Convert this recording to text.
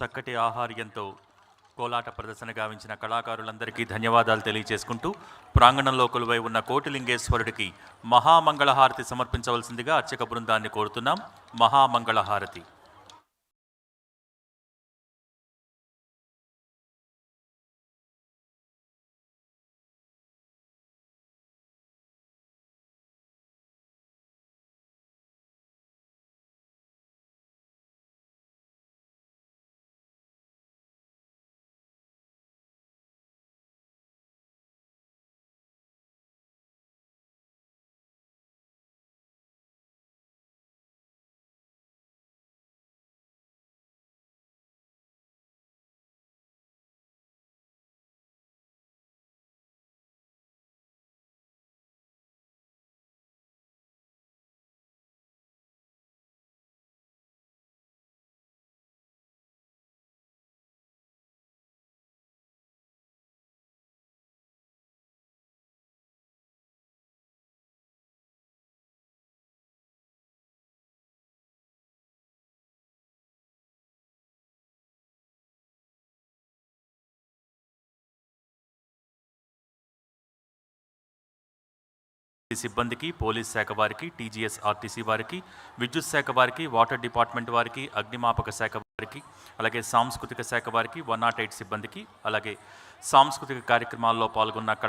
చక్కటి ఆహార్యంతో కోలాట ప్రదర్శన గావించిన కళాకారులందరికీ ధన్యవాదాలు తెలియజేసుకుంటూ ప్రాంగణంలో కొలువై ఉన్న కోటిలింగేశ్వరుడికి మహామంగళహారతి సమర్పించవలసిందిగా అర్చక బృందాన్ని కోరుతున్నాం. మహామంగళహారతి. సిబ్బందికి పోలీస్ శాఖ వారికి టీజీఎస్ ఆర్టీసీ వారికి విద్యుత్ శాఖ వారికి వాటర్ డిపార్ట్మెంట్ వారికి అగ్నిమాపక శాఖ వారికి అలాగే సాంస్కృతిక శాఖ వారికి వన్ నాట్ ఎయిట్ సిబ్బందికి అలాగే సాంస్కృతిక కార్యక్రమాల్లో పాల్గొన్న కళా